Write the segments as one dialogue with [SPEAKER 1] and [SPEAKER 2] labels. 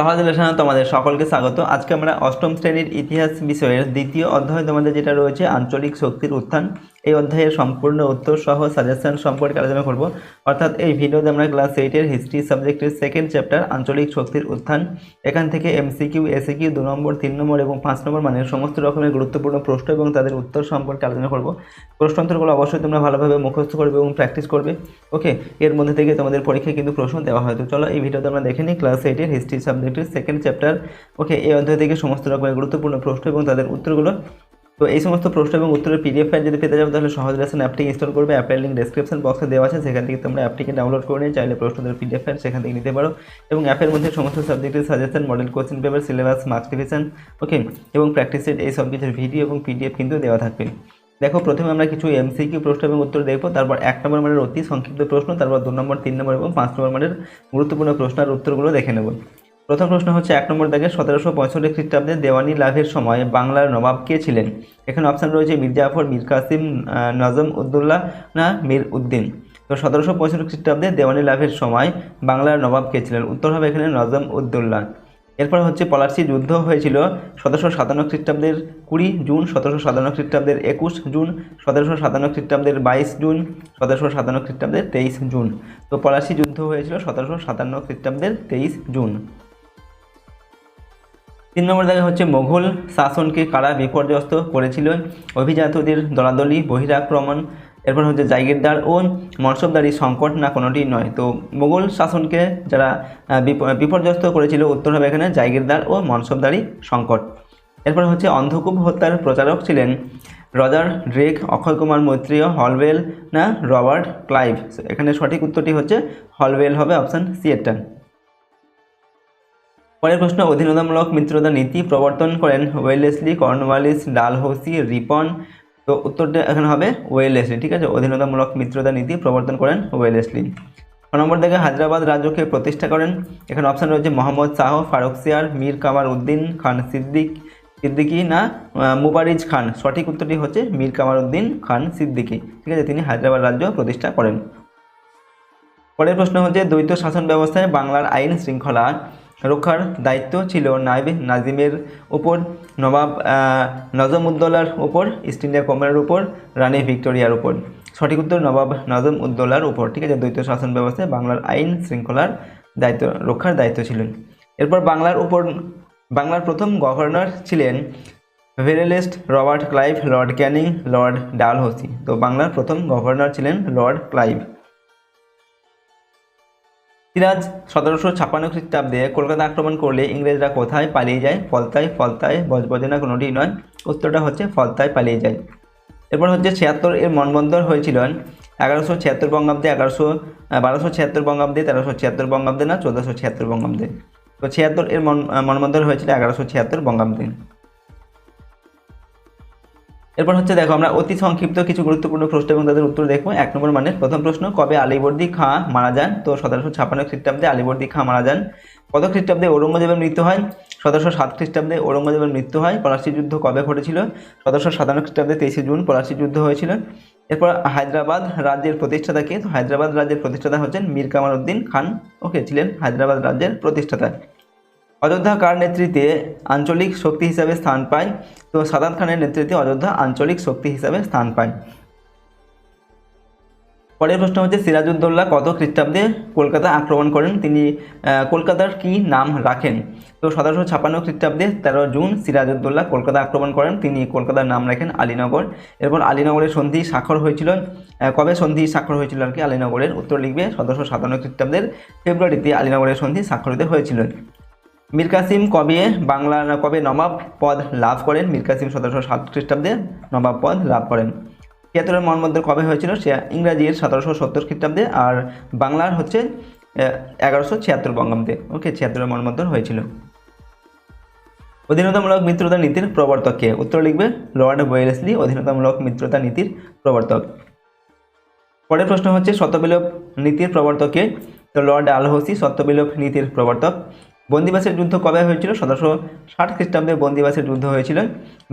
[SPEAKER 1] সহজ তোমাদের সকলকে স্বাগত। আজকে আমরা অষ্টম শ্রেণির ইতিহাস বিষয়ের দ্বিতীয় অধ্যায় তোমাদের যেটা রয়েছে, আঞ্চলিক শক্তির উত্থান। এই অধ্যায়ের সম্পূর্ণ উত্তর সহ সাজেশন সম্পর্কে আলোচনা করব। অর্থাৎ এই ভিডিওতে আমরা ক্লাস এইটের হিস্ট্রি সাবজেক্টের সেকেন্ড চ্যাপ্টার আঞ্চলিক শক্তির উত্থান, এখান থেকে এমসিকিউ এসিকিউ দু নম্বর, তিন নম্বর এবং পাঁচ নম্বর মানের সমস্ত রকমের গুরুত্বপূর্ণ প্রশ্ন এবং তাদের উত্তর সম্পর্কে আলোচনা করব। প্রশ্নোত্তরগুলো অবশ্যই তোমরা ভালোভাবে মুখস্থ করবে এবং প্র্যাকটিস করবে। ওকে এর মধ্যে থেকে তোমাদের পরীক্ষায় কিন্তু প্রশ্ন দেওয়া হয়। তো চলো এই ভিডিওতে আমরা দেখে নিই ক্লাস এইটের হিস্ট্রি সাবজেক্টের সেকেন্ড চ্যাপ্টার ওকে এই অধ্যায় থেকে সমস্ত রকমের গুরুত্বপূর্ণ প্রশ্ন এবং তাদের উত্তরগুলো তো এই সমস্ত প্রশ্ন এবং উত্তরের পিডিএফ ফাইল যদি পেতে যাও তাহলে সহজ লেসন অ্যাপটি ইনস্টল করবে। অ্যাপের লিঙ্ক ডেসক্রিপশন বক্সে দেওয়া আছে, সেখান থেকে তোমরা অ্যাপটিকে ডাউনলোড করে নিয়ে চাইলে প্রশ্নদের পিডিএফ ফাইল সেখান থেকে নিতে পারো। এবং অ্যাপের মধ্যে সমস্ত সাবজেক্টের suggestion model question paper syllabus marks division okay এবং প্র্যাকটিস সেট এই সব কিছুর ভিডিও এবং পিডিএফ কিন্তু দেওয়া থাকবে। দেখো, প্রথমে আমরা কিছু এমসিকিউ প্রশ্ন এবং উত্তর দেখব, তারপর এক নম্বর মানের অতি সংক্ষিপ্ত প্রশ্ন, তারপর দু নম্বর, তিন নম্বর এবং পাঁচ নম্বর মানের গুরুত্বপূর্ণ প্রশ্ন আর উত্তরগুলো দেখে নেব। প্রথম প্রশ্ন হচ্ছে, এক নম্বর দাগে সতেরোশো পঁয়ষট্টি খ্রিস্টাব্দে দেওয়ানি লাভের সময় বাংলার নবাব কে ছিলেন? এখানে অপশান রয়েছে মীর জাফর মীর কাসিম নজম উদ্দুল্লাহ না মীর উদ্দিন। তো সতেরোশো পঁয়ষট্টি খ্রিস্টাব্দে দেওয়ানি লাভের সময় বাংলার নবাব কে ছিলেন? উত্তর হবে এখানে নজম উদ্দুল্লাহ এরপর হচ্ছে পলাশি যুদ্ধ হয়েছিল সতেরোশো সাতান্ন খ্রিস্টাব্দের কুড়ি জুন, সতেরোশো সাতান্ন খ্রিস্টাব্দের একুশ জুন, সতেরোশো সাতান্ন খ্রিস্টাব্দের বাইশ জুন, সতেরোশো সাতান্ন খ্রিস্টাব্দের তেইশ জুন। তো পলাশি যুদ্ধ হয়েছিল সতেরোশো সাতান্ন খ্রিস্টাব্দের তেইশ জুন। তিন নম্বর দেখা হচ্ছে মোঘল শাসনকে কারা বিপর্যস্ত করেছিল? অভিজাতদের দলাদলি, বহিরাক্রমণ, এরপর হচ্ছে জাগিরদার ও মনসবদারি সংকট না কোনোটি নয়। তো মোগল শাসনকে যারা বিপর্যস্ত করেছিল, উত্তর হবে এখানে জাগিরদার ও মনসবদারি সংকট। এরপর হচ্ছে অন্ধকূপ হত্যার প্রচারক ছিলেন Roger Drake, Akshay Kumar Maitreya, Holwell না রবার্ট ক্লাইভ? এখানে সঠিক উত্তরটি হচ্ছে হলওয়েল হবে অপশান সি এরটা পরের প্রশ্ন, অধীনতামূলক মিত্রতা নীতি প্রবর্তন করেন ওয়েলেসলি, কর্নওয়ালিস, ডালহৌসি, রিপন। তো উত্তরটা এখানে হবে ওয়েলেসলি, ঠিক আছে? অধীনতামূলক মিত্রতা নীতি প্রবর্তন করেন ওয়েলেসলি। ছ নম্বর থেকে হায়দ্রাবাদ রাজ্যকে প্রতিষ্ঠা করেন। এখানে অপশান রয়েছে মোহাম্মদ শাহ ফারুকসিয়ার মীর কামার উদ্দিন খান সিদ্দিক, সিদ্দিকি না মুবারিজ খান। সঠিক উত্তরটি হচ্ছে মীর কামার উদ্দিন খান সিদ্দিকি, ঠিক আছে? তিনি হায়দ্রাবাদ রাজ্য প্রতিষ্ঠা করেন। পরের প্রশ্ন হচ্ছে দ্বৈত শাসন ব্যবস্থায় বাংলার আইন শৃঙ্খলা রক্ষার দায়িত্ব ছিল নাইব নাজিমের উপর, নবাব নজমউদ্দৌলার উপর, ইস্ট ইন্ডিয়া কোম্পানির উপর, রানী ভিক্টোরিয়ার উপর। সঠিক উত্তর, নবাব নজম উদ্দৌলার উপর। ঠিক আছে, দ্বৈত শাসন ব্যবস্থায় বাংলার আইন শৃঙ্খলার দায়িত্ব, রক্ষার দায়িত্ব ছিল এরপর বাংলার উপর, বাংলার প্রথম গভর্নর ছিলেন Verelst Robert Clive, Lord Canning, Lord Dalhousie. তো বাংলার প্রথম গভর্নর ছিলেন লর্ড ক্লাইভ। সিরাজ, সতেরোশো ছাপ্পান্ন খ্রিস্টাব্দে কলকাতা আক্রমণ করলে ইংরেজরা কোথায় পালিয়ে যায়? ফলতায় ফলতায়, বজবজনা কোনোটি নয়। উত্তরটা হচ্ছে ফলতায় পালিয়ে যায়। এরপর হচ্ছে ছিয়াত্তর, এর মনবন্দর হয়েছিল এগারোশো ছিয়াত্তর বঙ্গাব্দে এগারোশো বারোশো ছিয়াত্তর বঙ্গাব্দে, তেরোশো ছিয়াত্তর বঙ্গাব্দে না, চোদ্দোশো ছিয়াত্তর বঙ্গাব্দে। তো ছিয়াত্তর, এর মন মনবন্দর হয়েছিল এগারোশো ছিয়াত্তর বঙ্গাব্দে। এরপর হচ্ছে দেখো, আমরা অতি সংক্ষিপ্ত কিছু গুরুত্বপূর্ণ প্রশ্ন এবং তাদের উত্তর দেখব। এক নম্বর মানে প্রথম প্রশ্ন, কবে আলিবর্দী খাঁ মারা যান? তো সতেরোশো ছাপ্পান্ন খ্রিস্টাব্দে আলিবর্দী খাঁ মারা যান। কত খ্রিস্টাব্দে ঔরঙ্গজেবের মৃত্যু হয়? সতেরোশো সাত খ্রিস্টাব্দে ঔরঙ্গজেবের মৃত্যু হয়। পলাশি যুদ্ধ কবে ঘটেছিল? সতেরোশো সাতান্ন খ্রিস্টাব্দে তেইশে জুন পলাশি যুদ্ধ হয়েছিল। এরপর হায়দ্রাবাদ রাজ্যের প্রতিষ্ঠাতা কে? তো হায়দ্রাবাদ রাজ্যের প্রতিষ্ঠাতা হচ্ছেন মীর কামার উদ্দিন খান। ওকে, ছিলেন হায়দ্রাবাদ রাজ্যের প্রতিষ্ঠাতা। অযোধ্যা কার নেতৃত্বে আঞ্চলিক শক্তি হিসাবে স্থান পায়? তো সাদাত খানের নেতৃত্বে অযোধ্যা আঞ্চলিক শক্তি হিসাবে স্থান পায়। পরের প্রশ্ন হচ্ছে, সিরাজউদ্দৌলা কত খ্রিস্টাব্দে কলকাতা আক্রমণ করেন? তিনি কলকাতার কি নাম রাখেন? তো সতেরোশো ছাপ্পান্ন খ্রিস্টাব্দে তেরো জুন সিরাজউদ্দৌলা কলকাতা আক্রমণ করেন। তিনি কলকাতার নাম রাখেন আলীনগর। এরপর আলীনগরের সন্ধি স্বাক্ষর হয়েছিল। কবে সন্ধি স্বাক্ষর হয়েছিল আর কি? আলীনগরের উত্তর লিখবে সতেরোশো সাতান্ন খ্রিস্টাব্দের ফেব্রুয়ারিতে আলীনগরের সন্ধি স্বাক্ষরিত হয়েছিল। মীর কাসিম কবে বাংলা কবে নবাব পদ লাভ করেন? মীর কাসিম সতেরোশো সাত খ্রিস্টাব্দে নবাব পদ লাভ করেন। তিয়াত্তরের মনমন্দির কবে হয়েছিল? সে ইংরাজির সতেরোশো সত্তর খ্রিস্টাব্দে আর বাংলার হচ্ছে এগারোশো ছিয়াত্তর বঙ্গাব্দে। ওকে, ছিয়াত্তরের মনমন্দির হয়েছিল। অধীনতামূলক মিত্রতা নীতির প্রবর্তককে উত্তর লিখবে লর্ড ওয়েলেসলি, অধীনতামূলক মিত্রতা নীতির প্রবর্তক। পরের প্রশ্ন হচ্ছে, সত্যবিলোপ নীতির প্রবর্তকে তো লর্ড আলহসি, সত্যবিলোপ নীতির প্রবর্তক। বন্দিবাসের যুদ্ধ কবে হয়েছিল? সতেরোশো ষাট খ্রিস্টাব্দে বন্দিবাসের যুদ্ধ হয়েছিল।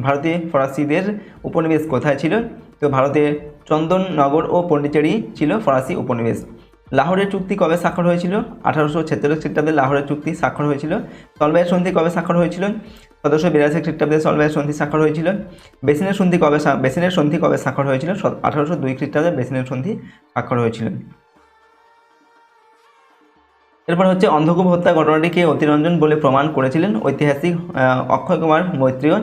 [SPEAKER 1] ভারতীয় ফরাসিদের উপনিবেশ কোথায় ছিল? তো ভারতে চন্দননগর ও পন্ডিচেরি ছিল ফরাসি উপনিবেশ। লাহোরের চুক্তি কবে স্বাক্ষর হয়েছিল? আঠারোশো ছেচল্লিশ খ্রিস্টাব্দে লাহোরের চুক্তি স্বাক্ষর হয়েছিল। সলবাইয়ের সন্ধি কবে স্বাক্ষর হয়েছিল? সতেরোশো বিরাশি খ্রিস্টাব্দে সলবাইয়ের সন্ধি স্বাক্ষর হয়েছিল। বেসিনের সন্ধি কবে বেসিনের সন্ধি কবে স্বাক্ষর হয়েছিল? আঠারোশো দুই খ্রিস্টাব্দে বেসিনের সন্ধি স্বাক্ষর হয়েছিল। এরপর হচ্ছে অন্ধকূপ হত্যা ঘটনাটিকে অতিরঞ্জন বলে প্রমাণ করেছিলেন ঐতিহাসিক অক্ষয় কুমার মৈত্রীয়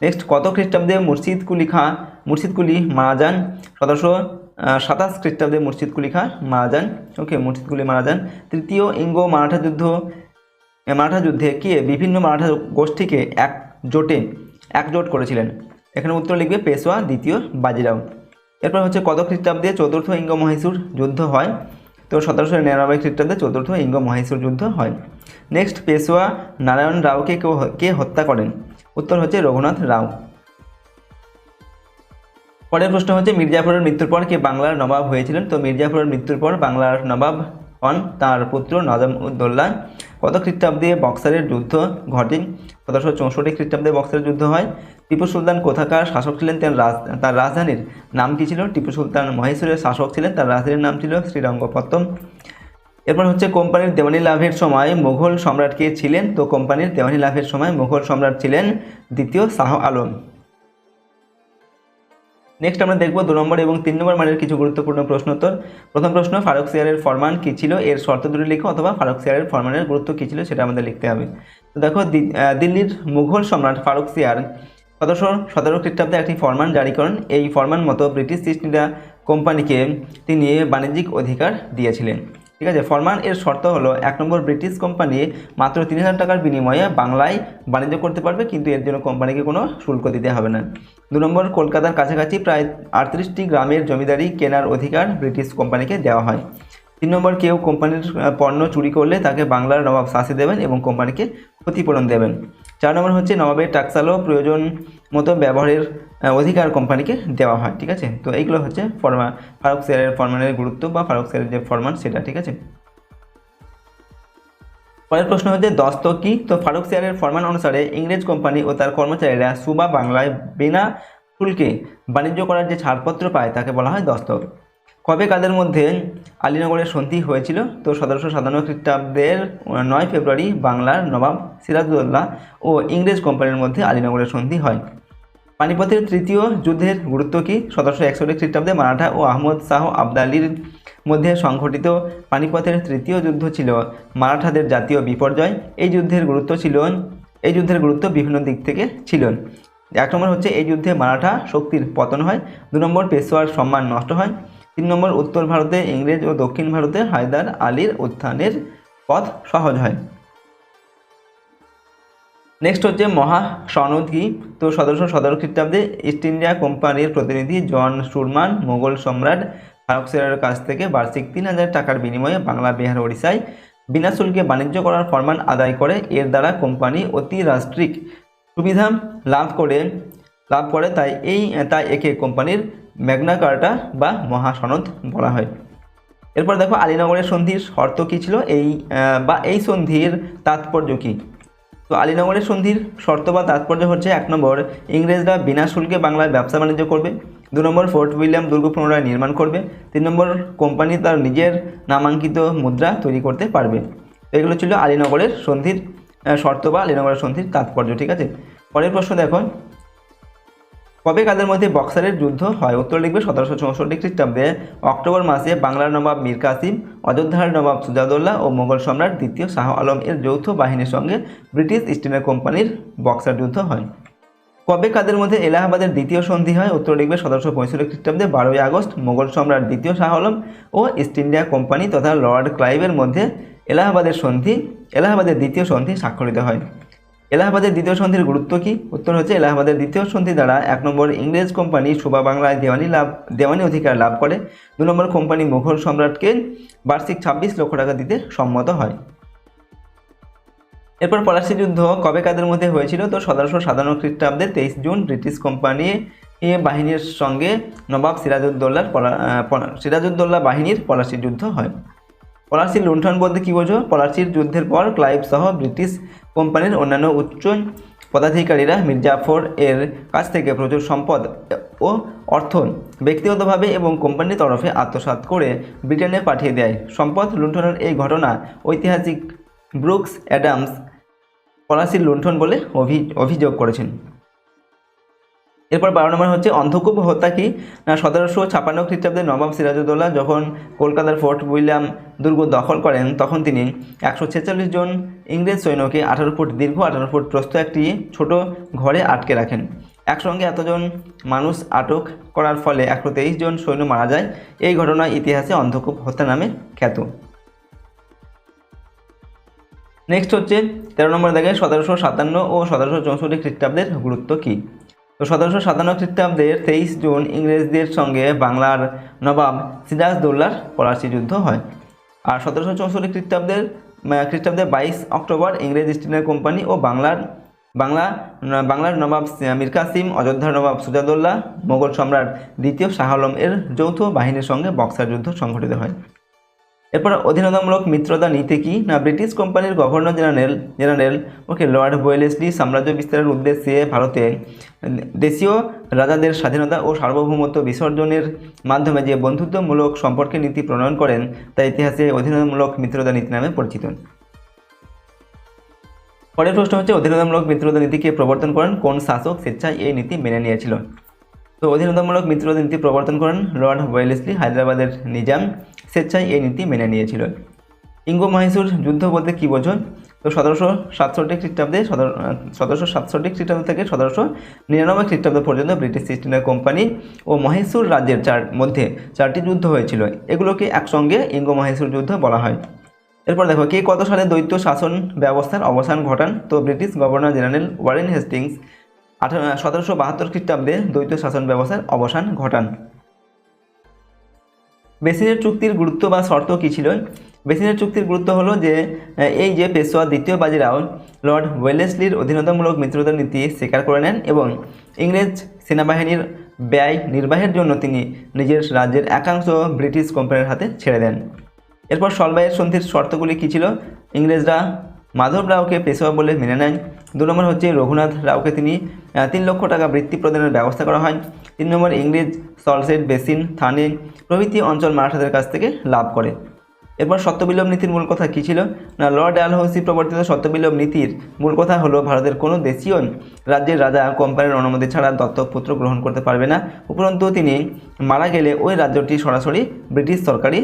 [SPEAKER 1] নেক্সট, কত খ্রিস্টাব্দে মুর্শিদ কুলি খাঁ, মুর্শিদ কুলি মারা যান? সতেরোশো সাতাশ খ্রিস্টাব্দে মুর্শিদ কুলি খাঁ মারা যান। ওকে, মুর্শিদ কুলি মারা যান। তৃতীয়, ইঙ্গ মারাঠা যুদ্ধ মারাঠা যুদ্ধে কে বিভিন্ন মারাঠা গোষ্ঠীকে একজোটে, একজোট করেছিলেন? এখানে উত্তর লিখবে পেশোয়া দ্বিতীয় বাজিরাও। এরপর হচ্ছে কত খ্রিস্টাব্দে চতুর্থ ইঙ্গ মহীশূর যুদ্ধ হয়? তো সতেরোশো নিরানব্বই খ্রিস্টাব্দে চতুর্থ ইঙ্গ মহীশূর যুদ্ধ হয়। নেক্সট পেশোয়া নারায়ণ রাওকে কেউ কে হত্যা করেন? উত্তর হচ্ছে রঘুনাথ রাও। পরের প্রশ্ন হচ্ছে, মির্জাফরের মৃত্যুর পর কে বাংলার নবাব হয়েছিলেন? তো মির্জাফরের মৃত্যুর পর বাংলার নবাব হন তার পুত্র নজম উদ্দৌলা কত খ্রিস্টাব্দে বক্সারের যুদ্ধ ঘটে? সতেরোশো চৌষট্টি খ্রিস্টাব্দে বক্সারের যুদ্ধ হয়। টিপু সুলতান কোথাকার শাসক ছিলেন তার রাজ, তার রাজধানীর নাম কি ছিল? টিপু সুলতান মহীশূরের শাসক ছিলেন, তার রাজধানীর নাম ছিল শ্রীরঙ্গপত্তম এরপর হচ্ছে কোম্পানির দেওয়ানি লাভের সময় মুঘল সম্রাট কে ছিলেন? তো কোম্পানির দেওয়ানি লাভের সময় মুঘল সম্রাট ছিলেন দ্বিতীয় শাহ আলম। নেক্সট আমরা দেখব দু নম্বর এবং তিন নম্বর মানের কিছু গুরুত্বপূর্ণ প্রশ্নোত্তর প্রথম প্রশ্ন, ফারুক সিয়ারের ফরমান কী ছিল? এর শর্ত দুটি লিখো অথবা ফারুক সিয়ারের ফরমানের গুরুত্ব কী ছিল সেটা আমাদের লিখতে হবে। তো দেখো দিল্লির মুঘল সম্রাট ফারুক সিয়ার সতেরোশো সতেরো খ্রিস্টাব্দে একটি ফরমান জারি করেন। এই ফরমান মতো ব্রিটিশ ইস্ট ইন্ডিয়া কোম্পানিকে তিনি বাণিজ্যিক অধিকার দিয়েছিলেন। ঠিক আছে, ফরমান এর শর্ত হলো, এক নম্বর ব্রিটিশ কোম্পানি মাত্র তিন হাজার টাকার বিনিময়ে বাংলায় বাণিজ্য করতে পারবে, কিন্তু এর জন্য কোম্পানিকে কোনো শুল্ক দিতে হবে না। দু নম্বর, কলকাতার কাছাকাছি প্রায় আটত্রিশটি গ্রামের জমিদারি কেনার অধিকার ব্রিটিশ কোম্পানিকে দেওয়া হয়। তিন নম্বর, কেউ কোম্পানির পণ্য চুরি করলে তাকে বাংলার নবাব শাস্তি দেবেন এবং কোম্পানিকে ক্ষতিপূরণ দেবেন। চার নম্বর হচ্ছে নবাবের টাকসালও প্রয়োজন মতো ব্যবহারের অধিকার কোম্পানিকে দেওয়া হয়, ঠিক আছে? তো এইগুলো হচ্ছে ফরমা, ফারুক শেয়ারের ফরমানের গুরুত্ব বা ফারুক শেয়ারের যে ফরমান সেটা, ঠিক আছে? পরের প্রশ্ন হচ্ছে দস্ত কি? তো ফারুক শেয়ারের ফরমান অনুসারে ইংরেজ কোম্পানি ও তার কর্মচারীরা সুবা বাংলায় বিনা শুল্কে বাণিজ্য করার যে ছাড়পত্র পায়, তাকে বলা হয় দস্তক। কবে কাদের মধ্যে আলীনগরের সন্ধি হয়েছিল? তো সতেরোশো সাতান্ন খ্রিস্টাব্দের নয় ফেব্রুয়ারি বাংলার নবাব সিরাজউদ্দৌলা ও ইংরেজ কোম্পানির মধ্যে আলীনগরের সন্ধি হয়। পানিপথের তৃতীয় যুদ্ধের গুরুত্ব কী? সতেরোশো একষট্টি খ্রিস্টাব্দে মারাঠা ও আহমদ শাহ আবদালির মধ্যে সংঘটিত পানিপথের তৃতীয় যুদ্ধ ছিল মারাঠাদের জাতীয় বিপর্যয়। এই যুদ্ধের গুরুত্ব ছিল, এই যুদ্ধের গুরুত্ব বিভিন্ন দিক থেকে ছিল। এক নম্বর হচ্ছে, এই যুদ্ধে মারাঠা শক্তির পতন হয়। দু নম্বর, পেশোয়ার সম্মান নষ্ট হয়। তিন নম্বর, উত্তর ভারতে ইংরেজ ও দক্ষিণ ভারতে হায়দার আলীর উত্থানের পথ সহজ হয়। নেক্সট হচ্ছে মহা সনদ। কি তো সতেরোশো সতেরো খ্রিস্টাব্দে ইস্ট ইন্ডিয়া কোম্পানির প্রতিনিধি জন সুরমান, মোগল সম্রাট ফারুক সিয়ারের কাছ থেকে বার্ষিক তিন হাজার টাকার বিনিময়ে বাংলা, বিহার, ওড়িশায় বিনা শুল্কে বাণিজ্য করার ফরমান আদায় করে। এর দ্বারা কোম্পানি অতি রাষ্ট্রিক সুবিধা লাভ করে। লাভ করে তাই এই, তাই একে কোম্পানির ম্যাগনা কার্টা বা মহাসনদ বলা হয়। এরপর দেখো আলীনগরের সন্ধির শর্ত কী ছিল? এই বা এই সন্ধির তাৎপর্য কী? তো আলীনগরের সন্ধির শর্ত বা তাৎপর্য হচ্ছে এক নম্বর, ইংরেজরা বিনা শুল্কে বাংলায় ব্যবসা বাণিজ্য করবে। দু নম্বর, ফোর্ট উইলিয়াম দুর্গ পুনরায় নির্মাণ করবে। তিন নম্বর, কোম্পানি তার নিজের নামাঙ্কিত মুদ্রা তৈরি করতে পারবে। এগুলো ছিল আলীনগরের সন্ধির শর্ত বা আলীনগরের সন্ধির তাৎপর্য, ঠিক আছে? পরের প্রশ্ন দেখো। কবে কাদের মধ্যে বক্সারের যুদ্ধ হয়? উত্তর লিখবে সতেরোশো চৌষট্টি খ্রিস্টাব্দে। অক্টোবর মাসে বাংলার নবাব মীর কাসিম, অযোধ্যার নবাব সুজাদুল্লাহ ও মোগল সম্রাট দ্বিতীয় শাহ আলম এর যৌথ বাহিনীর সঙ্গে ব্রিটিশ ইস্ট ইন্ডিয়া কোম্পানির বক্সার যুদ্ধ হয়। কবে কাদের মধ্যে এলাহাবাদের দ্বিতীয় সন্ধি হয়? উত্তর লিখবে সতেরোশো পঁয়ষট্টি খ্রিস্টাব্দে বারোই আগস্ট, মোগল সম্রাট দ্বিতীয় শাহ আলম ও ইস্ট ইন্ডিয়া কোম্পানি তথা লর্ড ক্লাইভের মধ্যে এলাহাবাদের সন্ধি, এলাহাবাদের দ্বিতীয় সন্ধি স্বাক্ষরিত হয়। এলাহাবাদের দ্বিতীয় সন্ধির গুরুত্ব কী? উত্তর হচ্ছে এলাহাবাদের দ্বিতীয় সন্ধি দ্বারা এক নম্বর ইংরেজ কোম্পানি সুবা বাংলায় দেওয়ানি লাভ দেওয়ানি অধিকার লাভ করে। দু নম্বর কোম্পানি মুঘল সম্রাটকে বার্ষিক ছাব্বিশ লক্ষ টাকা দিতে সম্মত হয়। এরপর পলাশি যুদ্ধ কবে কাদের মধ্যে হয়েছিল? তো সতেরোশো সাতান্ন খ্রিস্টাব্দে তেইশ জুন ব্রিটিশ কোম্পানি বাহিনীর সঙ্গে নবাব সিরাজউদ্দৌলার পলা আহ, পলা- সিরাজউদ্দৌলা বাহিনীর পলাশি যুদ্ধ হয়। পলাশির লুণ্ঠন বলতে কী বোঝো? পলাশির যুদ্ধের পর ক্লাইভ সহ ব্রিটিশ কোম্পানির অন্যান্য উচ্চ পদাধিকারীরা মির্জাফর এর কাছ থেকে প্রচুর সম্পদ ও অর্থ ব্যক্তিগতভাবে এবং কোম্পানির তরফে আত্মসাত করে ব্রিটেনে পাঠিয়ে দেয়। সম্পদ লুণ্ঠনের এই ঘটনা ঐতিহাসিক ব্রুকস অ্যাডামস পলাশির লুণ্ঠন বলে অভি, অভিযোগ করেছেন। এরপর বারো নম্বর হচ্ছে অন্ধকূপ হত্যা কি? না, সতেরোশো ছাপান্ন খ্রিস্টাব্দে নবাব সিরাজউদ্দৌলা যখন কলকাতার ফোর্ট উইলিয়াম দুর্গ দখল করেন, তখন তিনি একশো ছেচল্লিশ জন ইংরেজ সৈন্যকে আঠারো ফুট দীর্ঘ, আঠারো ফুট প্রস্থ একটি ছোট ঘরে আটকে রাখেন। একসঙ্গে এতজন মানুষ আটক করার ফলে একশো তেইশ জন সৈন্য মারা যায়। এই ঘটনা ইতিহাসে অন্ধকূপ হত্যা নামে খ্যাত। নেক্সট হচ্ছে তেরো নম্বর দেখে সতেরোশো সাতান্ন ও সতেরোশো চৌষট্টি খ্রিস্টাব্দের গুরুত্ব কী? তো সতেরোশো সাতান্ন খ্রিস্টাব্দের তেইশ জুন ইংরেজদের সঙ্গে বাংলার নবাব সিরাজদৌল্লার পলাশি যুদ্ধ হয়। আর সতেরোশো চৌষট্টি খ্রিস্টাব্দের খ্রিস্টাব্দের বাইশ অক্টোবর ইংরেজ ইস্ট ইন্ডিয়া কোম্পানি ও বাংলার, বাংলা বাংলার নবাব মীর কাসিম অযোধ্যার নবাব সুজাদুল্লাহ মোগল সম্রাট দ্বিতীয় শাহ আলম এর যৌথ বাহিনীর সঙ্গে বক্সার যুদ্ধ সংঘটিত হয়। এরপর অধীনতামূলক মিত্রতা নীতি কি? না, ব্রিটিশ কোম্পানির governor general general okay Lord Wellesley সাম্রাজ্য বিস্তারের উদ্দেশ্যে ভারতে দেশীয় রাজাদের স্বাধীনতা ও সার্বভৌমত্ব বিসর্জনের মাধ্যমে যে বন্ধুত্বমূলক সম্পর্কের নীতি প্রণয়ন করেন, তা ইতিহাসে অধীনতামূলক মিত্রতা নীতি নামে পরিচিত। পরের প্রশ্ন হচ্ছে, অধীনতামূলক মিত্রতা নীতিকে প্রবর্তন করেন কোন শাসক স্বেচ্ছায় এই নীতি মেনে নিয়েছিল? তো, অধীনতামূলক মিত্রতা নীতি প্রবর্তন করেন লর্ড ওয়েলেসলি হায়দ্রাবাদের নিজাম। স্বেচ্ছায় এই নীতি মেনে নিয়েছিল। ইঙ্গো মহীশূর যুদ্ধ বলতে কী বোঝো? তো সতেরোশো সাতষট্টি খ্রিস্টাব্দে সতেরোশো সাতষট্টি খ্রিস্টাব্দ থেকে সতেরোশো নিরানব্বই খ্রিস্টাব্দ পর্যন্ত ব্রিটিশ ইস্ট ইন্ডিয়া কোম্পানি ও মহীশূর রাজ্যের চার মধ্যে চারটি যুদ্ধ হয়েছিল। এগুলোকে একসঙ্গে ইঙ্গো মহীশূর যুদ্ধ বলা হয়। এরপর দেখো কে কত সালে দ্বৈত শাসন ব্যবস্থার অবসান ঘটান? তো British governor general Warren Hastings আঠারো, সতেরোশো বাহাত্তর খ্রিস্টাব্দে দ্বৈত শাসন ব্যবস্থার অবসান ঘটান। বেসিনের চুক্তির গুরুত্ব বা শর্ত কী ছিল? বেসিনের চুক্তির গুরুত্ব হলো যে এই যে পেশোয়া দ্বিতীয় বাজিরাও লর্ড ওয়েলেসলির অধীনতামূলক মিত্রতা নীতি স্বীকার করে নেন এবং ইংরেজ সেনাবাহিনীর ব্যয় নির্বাহের জন্য তিনি নিজের রাজ্যের একাংশ ব্রিটিশ কোম্পানির হাতে ছেড়ে দেন। এরপর সলবাইয়ের সন্ধির শর্তগুলি কী ছিল? ইংরেজরা মাধব রাওকে পেশোয়া বলে মেনে নেয় দু নম্বর হচ্ছে রঘুনাথ রাওকে তিনি তিন লক্ষ টাকা বৃত্তি প্রদানের ব্যবস্থা করা হয়। তিন নম্বর ইংরেজ সলসেট বেসিন থানে প্রভৃতি অঞ্চল মারাঠাদের কাছ থেকে লাভ করে। এরপর সত্যবিলোপ নীতির মূল কথা কী ছিল? না, লর্ড ডালহৌসি প্রবর্তিত সত্যবিলোপ নীতির মূল কথা হলো, ভারতের কোনো দেশীয় রাজ্যের রাজা কোম্পানির অনুমতি ছাড়া দত্তক পুত্র গ্রহণ করতে পারবে না। উপরন্তু তিনি মারা গেলে ওই রাজ্যটি সরাসরি ব্রিটিশ সরকারই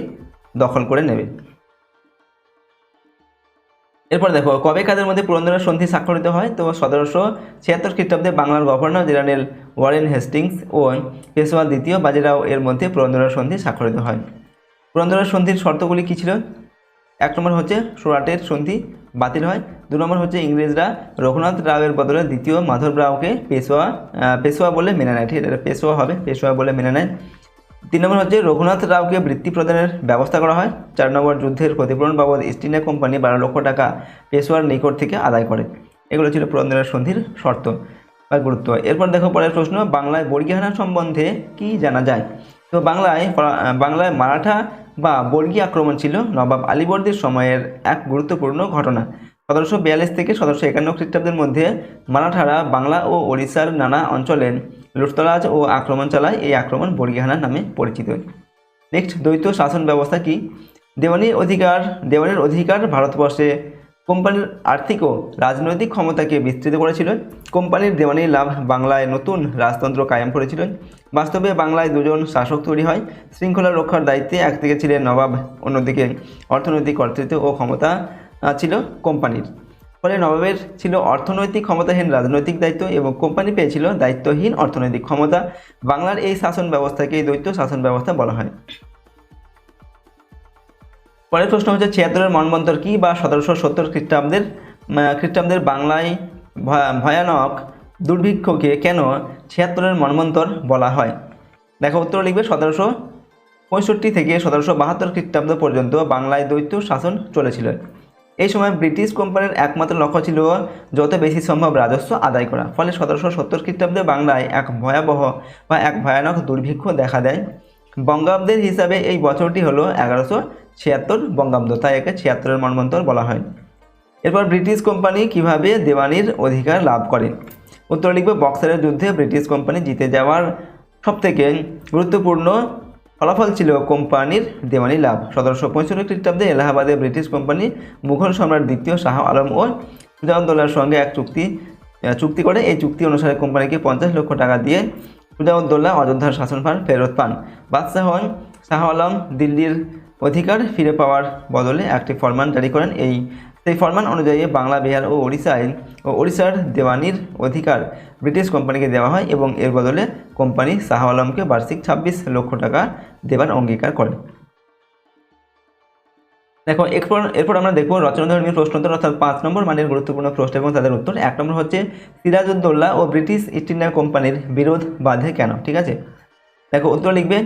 [SPEAKER 1] দখল করে নেবে। এরপর দেখো, কবে কাদের মধ্যে পুরন্দরের সন্ধি স্বাক্ষরিত হয়? তো সতেরোশো ছিয়াত্তর খ্রিস্টাব্দে বাংলার গভর্নর জেনারেল ওয়ারেন হেস্টিংস ও পেশোয়া দ্বিতীয় বাজিরাও এর মধ্যে পুরন্দরের সন্ধি স্বাক্ষরিত হয়। পুরন্দরের সন্ধির শর্তগুলি কী ছিল? এক নম্বর হচ্ছে সুরাটের সন্ধি বাতিল হয়। দু নম্বর হচ্ছে ইংরেজরা রঘুনাথ রাওয়ের বদলে দ্বিতীয় মাধব রাওকে পেশোয়া পেশোয়া বলে মেনে নেয়। ঠিক এটা পেশোয়া হবে পেশোয়া বলে মেনে নেয়। তিন নম্বর হচ্ছে রঘুনাথ রাওকে বৃত্তি প্রদানের ব্যবস্থা করা হয়। চার নম্বর যুদ্ধের ক্ষতিপূরণ বাবদ ইস্ট ইন্ডিয়া কোম্পানি বারো লক্ষ টাকা পেশোয়ার নিকট থেকে আদায় করে। এগুলো ছিল পুরন্দরের সন্ধির শর্ত বা গুরুত্ব। এরপর দেখো পরের প্রশ্ন, বাংলায় বর্গীহানা সম্বন্ধে কি জানা যায়? তো বাংলায় বাংলায় মারাঠা বা বর্গী আক্রমণ ছিল নবাব আলীবর্দীর সময়ের এক গুরুত্বপূর্ণ ঘটনা। সতেরোশো বিয়াল্লিশ থেকে সতেরোশো একান্ন খ্রিস্টাব্দের মধ্যে মারাঠারা বাংলা ও ওড়িশার নানা অঞ্চলে লুটতরাজ ও আক্রমণ চালায় এই আক্রমণ বর্গীহানা নামে পরিচিত। নেক্সট, দ্বৈত শাসন ব্যবস্থা কি? দেওয়ানির অধিকার দেওয়ানির অধিকার ভারতবর্ষে। কোম্পানির আর্থিক ও রাজনৈতিক ক্ষমতাকে বিস্তৃত করেছিল। কোম্পানির দেওয়ানির লাভ বাংলায় নতুন রাজতন্ত্র কায়েম করেছিল। বাস্তবে বাংলায় দুজন শাসক তৈরি হয়। শৃঙ্খলা রক্ষার দায়িত্বে একদিকে ছিলেন নবাব, অন্যদিকে অর্থনৈতিক কর্তৃত্ব ও ক্ষমতা ছিল কোম্পানির। ফলে নবাবের ছিল অর্থনৈতিক ক্ষমতাহীন রাজনৈতিক দায়িত্ব এবং কোম্পানি পেয়েছিল দায়িত্বহীন অর্থনৈতিক ক্ষমতা। বাংলার এই শাসন ব্যবস্থাকে দ্বৈত শাসন ব্যবস্থা বলা হয়। পরের প্রশ্ন হচ্ছে, ছিয়াত্তরের মনমন্তর কি বা সতেরোশো সত্তর খ্রিস্টাব্দের খ্রিস্টাব্দের বাংলায় ভয়া- ভয়ানক দুর্ভিক্ষকে কেন ছিয়াত্তরের মনমন্তর বলা হয়? দেখো, উত্তর লিখবে, সতেরোশো পঁয়ষট্টি থেকে সতেরোশো বাহাত্তর খ্রিস্টাব্দ পর্যন্ত বাংলায় দ্বৈত শাসন চলেছিল। এই সময় ব্রিটিশ কোম্পানির একমাত্র লক্ষ্য ছিল যত বেশি সম্ভব রাজস্ব আদায় করা। ফলে সতেরোশো সত্তর খ্রিস্টাব্দে বাংলায় এক ভয়াবহ বা এক ভয়ানক দুর্ভিক্ষ দেখা দেয়। বঙ্গাব্দের হিসাবে এই বছরটি হলো এগারোশো ছিয়াত্তর বঙ্গাব্দ, তাই একে ছিয়াত্তরের মনমন্তর বলা হয়। এরপর ব্রিটিশ কোম্পানি কীভাবে দেওয়ানির অধিকার লাভ করে? উত্তর লিখবে, বক্সারের যুদ্ধে ব্রিটিশ কোম্পানি জিতে যাওয়ার সবথেকে গুরুত্বপূর্ণ ফলাফল ছিল কোম্পানির দেওয়ানি লাভ। সতেরোশো পঁয়ষট্টি খ্রিস্টাব্দে এলাহাবাদে ব্রিটিশ কোম্পানি মুঘল সম্রাট দ্বিতীয় শাহ আলম ও সুজাউদ্দৌলার সঙ্গে এক চুক্তি চুক্তি করে। এই চুক্তি অনুসারে কোম্পানিকে পঞ্চাশ লক্ষ টাকা দিয়ে সুজাউদ্দৌলা অযোধ্যার শাসনভার ফেরত পান। বাদশাহ শাহ আলম দিল্লির অধিকার ফিরে পাওয়ার বদলে একটি ফরমান জারি করেন। এই সেই ফরমান অনুযায়ী বাংলা, বিহার ও ওড়িশায় ও ওড়িশার দেওয়ানির অধিকার ব্রিটিশ কোম্পানিকে দেওয়া হয় এবং এর বদলে কোম্পানি শাহ আলমকে বার্ষিক ছাব্বিশ লক্ষ টাকা দেবার অঙ্গীকার করে। দেখো, এরপর এরপর আমরা দেখব রচনাধর্মী প্রশ্নোত্তর অর্থাৎ পাঁচ নম্বর মানের গুরুত্বপূর্ণ প্রশ্ন এবং তাদের উত্তর। এক নম্বর হচ্ছে, সিরাজউদ্দৌলা ও ব্রিটিশ ইস্ট ইন্ডিয়া কোম্পানির বিরোধ বাধে কেন? ঠিক আছে? দেখো, উত্তর লিখবে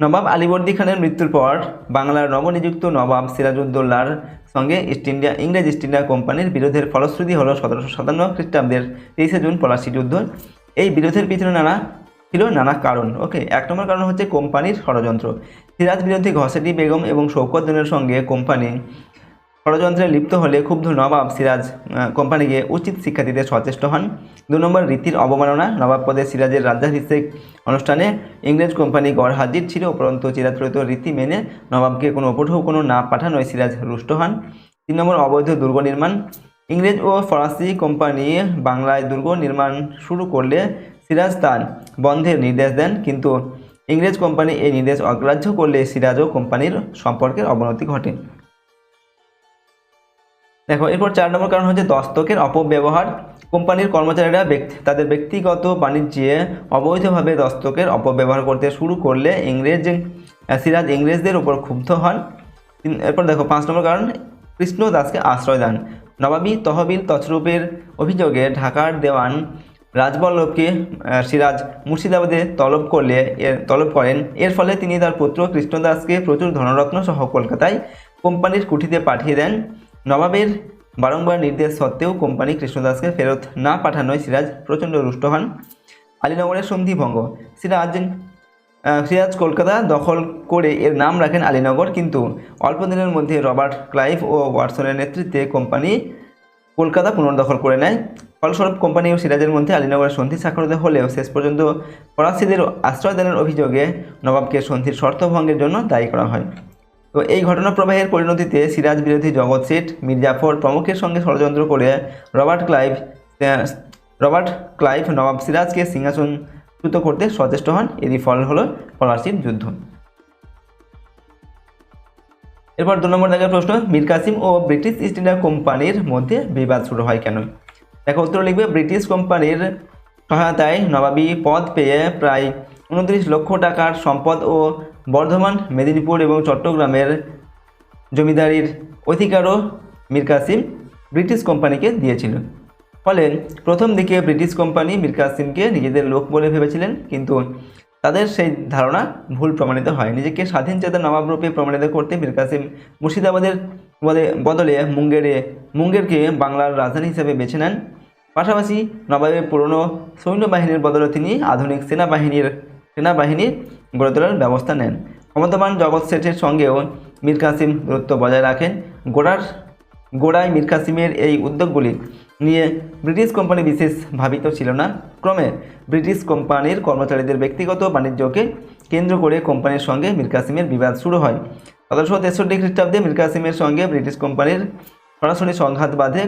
[SPEAKER 1] নবাব আলীবর্দী খানের মৃত্যুর পর বাংলার নবনিযুক্ত নবাব সিরাজউদ্দৌলার সঙ্গে ইস্ট ইন্ডিয়া, ইংরেজ ইস্ট ইন্ডিয়া কোম্পানির বিরোধের ফলশ্রুতি হল সতেরোশো সাতান্ন খ্রিস্টাব্দের তেইশে জুন পলাশি যুদ্ধ এই বিরোধের পিছনে নানা ছিল নানা কারণ। ওকে, এক নম্বর কারণ হচ্ছে কোম্পানির ষড়যন্ত্র। সিরাজ বিরোধী ঘসেটি বেগম এবং শৌকতজনের সঙ্গে কোম্পানি ষড়যন্ত্রে লিপ্ত হলে ক্ষুব্ধ নবাব সিরাজ আহ, কোম্পানিকে উচিত শিক্ষা দিতে সচেষ্ট হন। দু নম্বর রীতির অবমাননা নবাব পদে সিরাজের রাজ্যাভিষেক অনুষ্ঠানে ইংরেজ কোম্পানি গড় হাজির ছিল উপরন্তু চিরাচরিত রীতি মেনে নবাবকে কোনো কোনো না পাঠানোয় সিরাজ রুষ্ট হন। তিন নম্বর অবৈধ দুর্গ নির্মাণ ইংরেজ ও ফরাসি কোম্পানি বাংলায় দুর্গ নির্মাণ শুরু করলে সিরাজ তার বন্ধের নির্দেশ দেন কিন্তু ইংরেজ কোম্পানি এই নির্দেশ অগ্রাহ্য করলে সিরাজ ও কোম্পানির সম্পর্কের অবনতি ঘটে। দেখো, এরপর চার নম্বর কারণ হচ্ছে দস্তকের অপব্যবহার। কোম্পানির কর্মচারীরা ব্যক্তি, তাদের ব্যক্তিগত বাণিজ্যে অবৈধভাবে দস্তকের অপব্যবহার করতে শুরু করলে ইংরেজ সিরাজ ইংরেজদের উপর ক্ষুব্ধ হন। এরপর দেখো, পাঁচ নম্বর কারণ, কৃষ্ণ দাসকে আশ্রয় দেন। নবাবী তহবিল তছরূপের অভিযোগে ঢাকার দেওয়ান রাজবল্লভকে সিরাজ মুর্শিদাবাদে তলব করলে তলব করেন। এর ফলে তিনি তার পুত্র কৃষ্ণদাসকে প্রচুর ধনরত্ন সহ কলকাতায় কোম্পানির কুঠিতে পাঠিয়ে দেন। নবাবের বারংবার নির্দেশ সত্ত্বেও কোম্পানি কৃষ্ণদাসকে ফেরত না পাঠানোয় সিরাজ প্রচণ্ড রুষ্ট হন। আলীনগরের সন্ধি ভঙ্গ সিরাজ সিরাজ কলকাতা দখল করে এর নাম রাখেন আলীনগর, কিন্তু অল্প দিনের মধ্যে রবার্ট ক্লাইভ ও ওয়াটসনের নেতৃত্বে কোম্পানি কলকাতা পুনর্দখল করে নেয়। ফলস্বরূপ কোম্পানি ও সিরাজের মধ্যে আলীনগরের সন্ধি স্বাক্ষরিত হলেও শেষ পর্যন্ত ফরাসিদের আশ্রয়দানের অভিযোগে নবাবকে সন্ধির শর্তভঙ্গের জন্য দায়ী করা হয়। তো এই ঘটনা প্রবাহের পরিণতিতে সিরাজ বিরোধী জগৎ শেঠ, মির্জাফর প্রমুখের সঙ্গে ষড়যন্ত্র করে Robert Clive Robert Clive nawab সিরাজকে সিংহাসনচ্যুত করতে সচেষ্ট হন। এরই ফল হলো পলাশির যুদ্ধ। এরপর দু নম্বর দেখার প্রশ্ন, মীর কাসিম ও ব্রিটিশ ইস্ট ইন্ডিয়া কোম্পানির মধ্যে বিবাদ শুরু হয় কেন? দেখো, উত্তর লিখবে, ব্রিটিশ কোম্পানির সহায়তায় নবাবী পদ পেয়ে প্রায় উনত্রিশ লক্ষ টাকার সম্পদ ও বর্ধমান, মেদিনীপুর এবং চট্টগ্রামের জমিদারির অধিকারও মীর কাসিম ব্রিটিশ কোম্পানিকে দিয়েছিল। ফলে প্রথম দিকে ব্রিটিশ কোম্পানি মীর কাসিমকে নিজেদের লোক বলে ভেবেছিলেন, কিন্তু তাদের সেই ধারণা ভুল প্রমাণিত হয়। নিজেকে স্বাধীন চেতা নবাব রূপে প্রমাণিত করতে মীর কাসিম মুর্শিদাবাদের বদলে- বদলে মুঙ্গেরে, মুঙ্গেরকে বাংলার রাজধানী হিসেবে বেছে নেন। পাশাপাশি নবাবের পুরনো সৈন্যবাহিনীর বদলে তিনি আধুনিক সেনাবাহিনীর সেনাবাহিনী গড়ে তোলার ব্যবস্থা নেন। ক্ষমতাবান জগৎ শেঠের সঙ্গেও মীর কাসিম দূরত্ব বজায় রাখেন। গোড়ার গোড়ায় মীর কাসিমের এই উদ্যোগগুলি নিয়ে ব্রিটিশ কোম্পানি বিশেষ ভাবিত ছিল না। ক্রমে ব্রিটিশ কোম্পানির কর্মচারীদের ব্যক্তিগত বাণিজ্যকে কেন্দ্র করে কোম্পানির সঙ্গে মীর কাসিমের বিবাদ শুরু হয়। সতেরোশো তেষট্টি খ্রিস্টাব্দে মীর কাসিমের সঙ্গে ব্রিটিশ কোম্পানির সরাসরি সংঘাত বাঁধে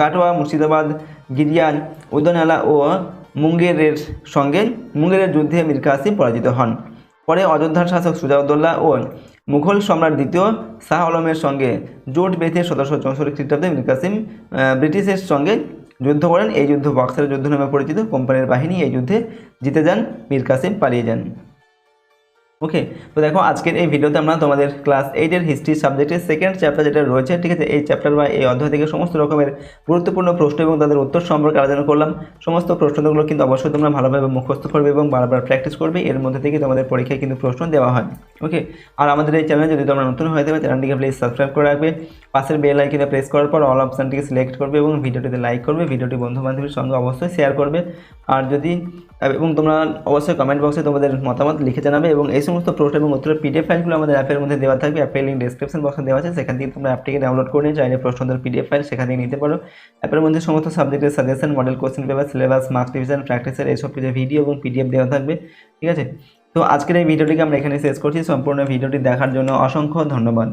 [SPEAKER 1] কাটোয়া, মুর্শিদাবাদ গিরিয়ান উদনালা ও মুঙ্গেরের সঙ্গে মুঙ্গেরের যুদ্ধে মীর কাসিম পরাজিত হন। পরে অযোধ্যার শাসক সুজাউদ্দোল্লা ও মুঘল সম্রাট দ্বিতীয় শাহ আলমের সঙ্গে জোট বেঁধে সতেরোশো চৌষট্টি খ্রিস্টাব্দে মীর কাসিম ব্রিটিশের সঙ্গে যুদ্ধ করেন। এই যুদ্ধ বক্সারের যুদ্ধ নামে পরিচিত কোম্পানির বাহিনী এই যুদ্ধে জিতে যান, মীর কাসিম পালিয়ে যান। ওকে তো দেখো, আজকের এই ভিডিওতে আমরা তোমাদের ক্লাস এইটের হিস্ট্রি সাবজেক্টের সেকেন্ড চ্যাপ্টার যেটা রয়েছে, ঠিক আছে? এই চ্যাপ্টার বা এই অধ্যায় থেকে সমস্ত রকমের গুরুত্বপূর্ণ প্রশ্ন এবং তাদের উত্তর সম্পর্কে আলোচনা করলাম। সমস্ত প্রশ্নগুলো কিন্তু অবশ্যই তোমরা ভালোভাবে মুখস্থ করবে এবং বারবার প্র্যাকটিস করবে। এর মধ্যে থেকে তোমাদের পরীক্ষায় কিন্তু প্রশ্ন দেওয়া হয়। ওকে আর আমাদের এই চ্যানেলে যদি তোমরা নতুন হয়ে যাবে চ্যানেলটিকে প্লিজ সাবস্ক্রাইব করে রাখবে। পাশের বেল আইকনে প্রেস করার পর অল অপশানটিকে সিলেক্ট করবে এবং ভিডিওটিতে লাইক করবে ভিডিওটি বন্ধু বান্ধবের সঙ্গে অবশ্যই শেয়ার করবে। আর যদি, এবং তোমরা অবশ্যই কমেন্ট বক্সে তোমাদের মতামত লিখে জানাবে এবং এই সমস্ত প্রশ্ন এবং উত্তরের পিডিএফ ফাইলগুলো আমাদের অ্যাপের মধ্যে দেওয়া থাকবে। অ্যাপের লিঙ্ক ডিসক্রিপশন বক্সে দেওয়া আছে। সেখান থেকে তোমরা অ্যাপটিকে ডাউনলোড করে নিয়ে চাইলে প্রশ্নদের পিডিএফ ফাইল সেখান থেকে নিতে পারো। অ্যাপের মধ্যে সমস্ত সাবজেক্টের suggestion model question paper syllabus marks division প্র্যাকটিসের এইসব কিছু ভিডিও এবং পিডিএফ দেওয়া থাকবে। ঠিক আছে? তো আজকের এই ভিডিওটিকে আমরা এখানে শেষ করছি। সম্পূর্ণ ভিডিওটি দেখার জন্য অসংখ্য ধন্যবাদ।